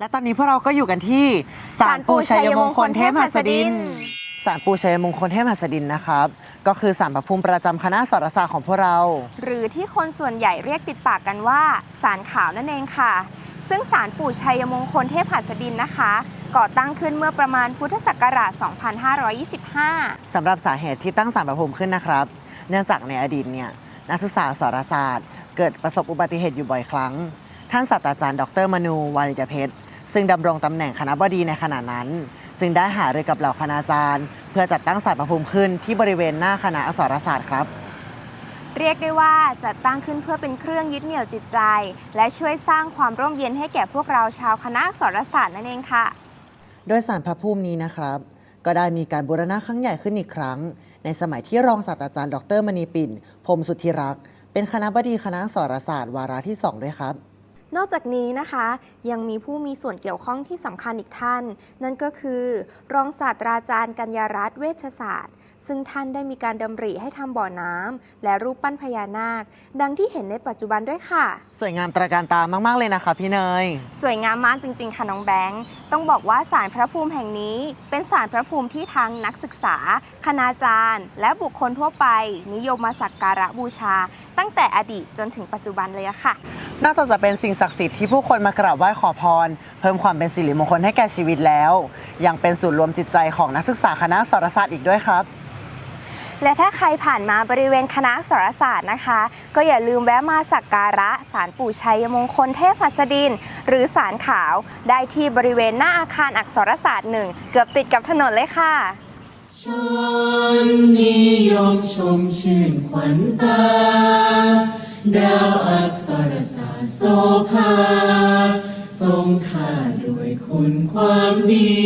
และตอนนี้พวกเราก็อยู่กันที่ศาลปู่ชัยมงคลเทพหัสดินศาลปู่ชัยมงคลเทพหัสดินนะครับ ก็คือศาลพระภูมิประจำคณะสรศาสตร์ของพวกเรา หรือที่คนส่วนใหญ่เรียกติดปากกันว่าสารขาวนั่นเองค่ะ ซึ่งสารปู่ชัยมงคลเทพหัสดินนะคะ ก่อตั้งขึ้นเมื่อประมาณพุทธศักราช 2525 สำหรับสาเหตุที่ตั้งศาลพระภูมิขึ้นนะครับ เนื่องจากในอดีตเนี่ยนักศึกษาสารศาสตร์ เกิดประสบอุบัติเหตุอยู่บ่อยครั้ง ท่านศาสตราจารย์ดรมนูวานิจเพชร ซึ่งดำรงตำแหน่งคณะบดีในขณะนั้น จึงได้หารือกับเหล่าคณาจารย์ เพื่อจัดตั้งศาลพระภูมิขึ้นที่บริเวณหน้าคณะอักษรศาสตร์ครับ เรียกได้ว่าจัดตั้งขึ้นเพื่อเป็นเครื่องยึดเหนี่ยวจิตใจ และช่วยสร้างความร่มเย็นให้แก่พวกเราชาวคณะอักษรศาสตร์นั่นเองค่ะ โดยสารพระภูมินี้นะครับ ก็ได้มีการบูรณะครั้งใหญ่ขึ้นอีกครั้ง ในสมัยที่รองศาสตราจารย์ดรมณีปิ่นพรหมสุทธิรักษ์เป็นคณะบดีคณะอักษรศาสตร์วาระที่2ด้วยครับ นอกจากนี้นะคะ ยังมีผู้มีส่วนเกี่ยวข้องที่สำคัญอีกท่าน นั่นก็คือ รองศาสตราจารย์กัญญารัตน์เวชศาสตร์ซึ่งท่านได้มีการดำริให้ทำบ่อน้ำและรูปปั้นพญานาค ดังที่เห็นในปัจจุบันด้วยค่ะ สวยงามตระการตามาก ๆ เลยนะคะพี่เนย สวยงามมากจริง ๆ ค่ะน้องแบงค์ ต้องบอกว่าศาลพระภูมิแห่งนี้ เป็นศาลพระภูมิที่ทั้งนักศึกษา คณาจารย์ และบุคคลทั่วไป นิยมมาสักการะบูชา ตั้งแต่อดีตจนถึงปัจจุบันเลยอะค่ะ นอกจากจะเป็นสิ่งศักดิ์สิทธิ์ที่ผู้คนมากราบไหว้ขอพร เพิ่มความเป็นสิริมงคลให้แก่ชีวิตแล้ว ยังเป็นศูนย์รวมจิตใจของนักศึกษาคณะอักษรศาสตร์อีกด้วยครับ และถ้าใครผ่านมาบริเวณคณะอักษรศาสตร์นะคะ ก็อย่าลืมแวะมาสักการะศาลปู่ชัยมงคลเทพหัสดิน หรือศาลขาวได้ที่บริเวณหน้าอาคารอักษรศาสตร์หนึ่งเกือบติดกับถนนเลยค่ะชนนิยมชมชื่นขวัญตา ดาวอักษรศาสตร์โสภาทรงค่าด้วยคุณความดี